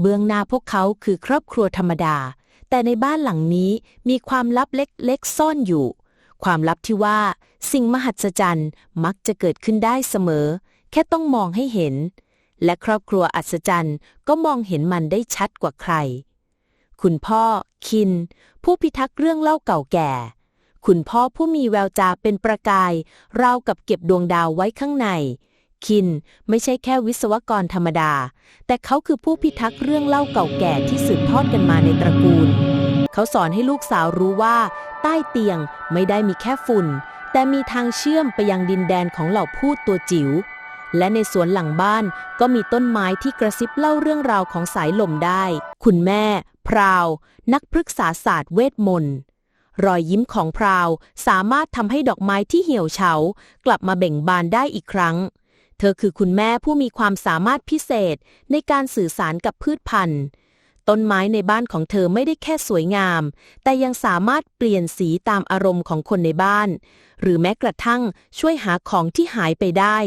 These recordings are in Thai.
เบื้องหน้าพวกเขาคือครอบครัวธรรมดา แต่ในบ้านหลังนี้มีความลับเล็กๆซ่อนอยู่ ความลับที่ว่า สิ่งมหัศจรรย์มักจะเกิดขึ้นได้เสมอ แค่ต้องมองให้เห็น และครอบครัวอัศจรรย์ก็มองเห็นมันได้ชัดกว่าใคร คุณพ่อ คิน ผู้พิทักษ์เรื่องเล่าเก่าแก่ คุณพ่อผู้มีแววตาเป็นประกายราวกับเก็บดวงดาวไว้ข้างใน คิน ไม่ใช่แค่วิศวกรธรรมดา แต่เขาคือผู้พิทักษ์เรื่องเล่าเก่าแก่ที่สืบทอดกันมาในตระกูล เขาสอนให้ลูกสาวรู้ว่า ใต้เตียงไม่ได้มีแค่ฝุ่น แต่มีทางเชื่อมไปยังดินแดนของเหล่าพูดตัวจิ๋วและในสวนหลังบ้านก็มีต้นไม้ที่กระซิบเล่าเรื่องราวของสายลมได้ คุณแม่ พราว นักพฤกษาศาสตร์เวทมนต์ รอยยิ้มของพราวสามารถทำให้ดอกไม้ที่เหี่ยวเฉา กลับมาเบ่งบานได้อีกครั้ง เธอคือคุณแม่ผู้มีความสามารถพิเศษในการสื่อสารกับพืชพันธุ์ ต้นไม้ในบ้านของเธอไม่ได้แค่สวยงาม แต่ยังสามารถเปลี่ยนสีตามอารมณ์ของคนในบ้าน หรือแม้กระทั่งช่วยหาของที่หายไปได้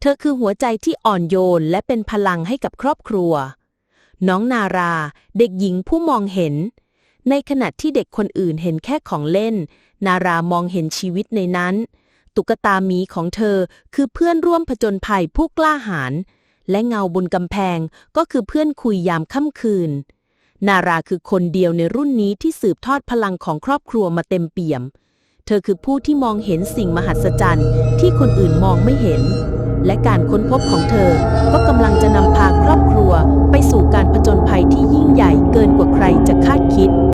เธอคือหัวใจที่อ่อนโยนและเป็นพลังให้กับครอบครัว น้องนารา เด็กหญิงผู้มองเห็น ในขณะที่เด็กคนอื่นเห็นแค่ของเล่น นารามองเห็นชีวิตในนั้น ตุ๊กตาหมีของเธอ คือเพื่อนร่วมผจญภัยผู้กล้าหาญและเงาบนกำแพงก็คือเพื่อนคุยยามค่ำคืน นาราคือคนเดียวในรุ่นนี้ที่สืบทอดพลังของครอบครัวมาเต็มเปี่ยม เธอคือผู้ที่มองเห็นสิ่งมหัศจรรย์ที่คนอื่นมองไม่เห็น และการค้นพบของเธอ ก็กำลังจะนำพาครอบครัวไปสู่การผ